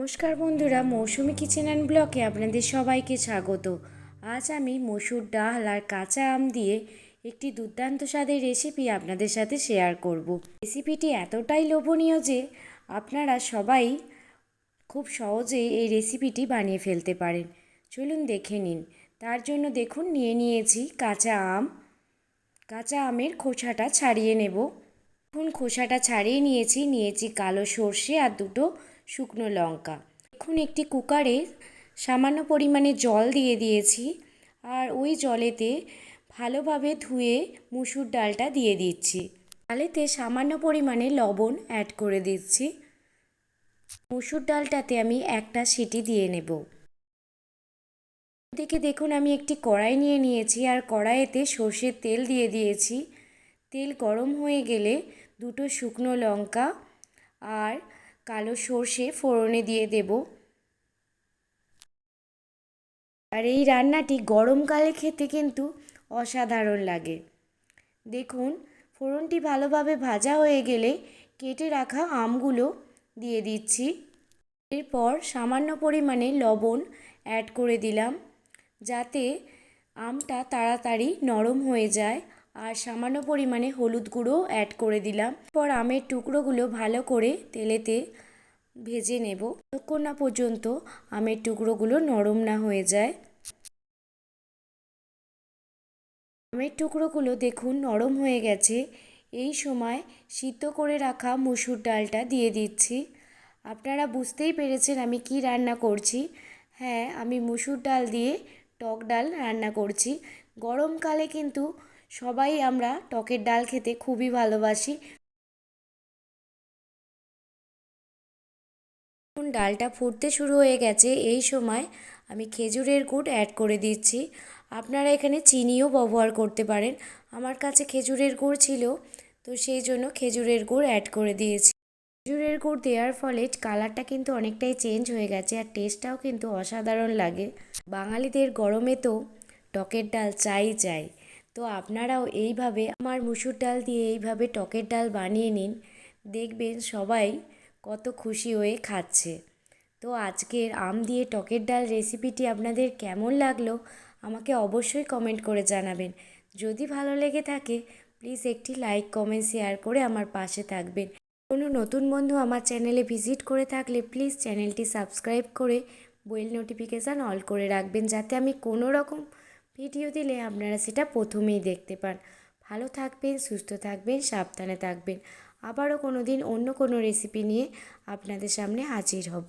নমস্কার বন্ধুরা, মৌসুমি kitchen and ব্লকে আপনাদের সবাইকে স্বাগত। আজ আমি মসুর ডাল আর কাঁচা আম দিয়ে একটি দুর্দান্ত স্বাদের রেসিপি আপনাদের সাথে শেয়ার করব। রেসিপিটি এতটাই লোভনীয় যে আপনারা সবাই খুব সহজেই এই রেসিপিটি বানিয়ে ফেলতে পারেন। চলুন দেখে নিন। তার জন্য দেখুন, নিয়ে নিয়েছি কাঁচা আম। কাঁচা আমের খোসাটা ছাড়িয়ে নেব। এখন খোসাটা ছাড়িয়ে নিয়েছি। নিয়েছি কালো সর্ষে আর দুটো শুকনো লঙ্কা। এখন একটি কুকারে সামান্য পরিমাণে জল দিয়ে দিয়েছি আর ওই জলেতে ভালোভাবে ধুয়ে মুসুর ডালটা দিয়ে দিচ্ছি। ডালেতে সামান্য পরিমাণে লবণ অ্যাড করে দিচ্ছি। মুসুর ডালটাতে আমি একটা সিটি দিয়ে নেব। দিকে দেখুন আমি একটি কড়াই নিয়ে নিয়েছি আর কড়াইতে সর্ষের তেল দিয়ে দিয়েছি। তেল গরম হয়ে গেলে দুটো শুকনো লঙ্কা আর কালো সর্ষে ফোড়নে দিয়ে দেব। আর এই রান্নাটি গরমকালে খেতে কিন্তু অসাধারণ লাগে। দেখুন, ফোড়নটি ভালোভাবে ভাজা হয়ে গেলে কেটে রাখা আমগুলো দিয়ে দিচ্ছি। এরপর সামান্য পরিমাণে লবণ অ্যাড করে দিলাম, যাতে আমটা তাড়াতাড়ি নরম হয়ে যায়। আর সামান্য পরিমাণে হলুদ গুঁড়ো অ্যাড করে দিলাম। পর আমের টুকরোগুলো ভালো করে তেলেতে ভেজে নেব। ততক্ষণ না পর্যন্ত আমের টুকরোগুলো নরম না হয়ে যায়। আমের টুকরোগুলো দেখুন নরম হয়ে গেছে। এই সময় সিদ্ধ করে রাখা মুসুর ডালটা দিয়ে দিচ্ছি। আপনারা বুঝতেই পেরেছেন আমি কি রান্না করছি। হ্যাঁ আমি মুসুর ডাল দিয়ে টক ডাল রান্না করছি। গরমকালে কিন্তু সবাই আমরা টকের ডাল খেতে খুবই ভালোবাসি। ডালটা ফুটতে শুরু হয়ে গেছে, এই সময় আমি খেজুরের গুড় অ্যাড করে দিচ্ছি। আপনারা এখানে চিনিও ব্যবহার করতে পারেন। আমার কাছে খেজুরের গুড় ছিল, তো সেই জন্য খেজুরের গুড় অ্যাড করে দিয়েছি। খেজুরের গুড় দেওয়ার ফলে কালারটা কিন্তু অনেকটাই চেঞ্জ হয়ে গেছে আর টেস্টটাও কিন্তু অসাধারণ লাগে। বাঙালিদের গরমে তো টকের ডাল চাই চাই। তো আপনারাও এইভাবে আমার মুসুর ডাল দিয়ে এইভাবে টকের ডাল বানিয়ে নিন। দেখবেন সবাই কত খুশি হয়ে খাচ্ছে। তো আজকের আম দিয়ে টকের ডাল রেসিপিটি আপনাদের কেমন লাগল আমাকে অবশ্যই কমেন্ট করে জানাবেন। যদি ভালো লেগে থাকে, প্লিজ একটি লাইক, কমেন্ট, শেয়ার করে আমার পাশে থাকবেন। কোনো নতুন বন্ধু আমার চ্যানেলে ভিজিট করে থাকলে প্লিজ চ্যানেলটি সাবস্ক্রাইব করে বেল নোটিফিকেশান অল করে রাখবেন, যাতে আমি কোনো রকম ভিডিও দিলে আপনারা সেটা প্রথমেই দেখতে পান। ভালো থাকবেন, সুস্থ থাকবেন, সাবধানে থাকবেন। আবারও কোনো দিন অন্য কোনো রেসিপি নিয়ে আপনাদের সামনে হাজির হব।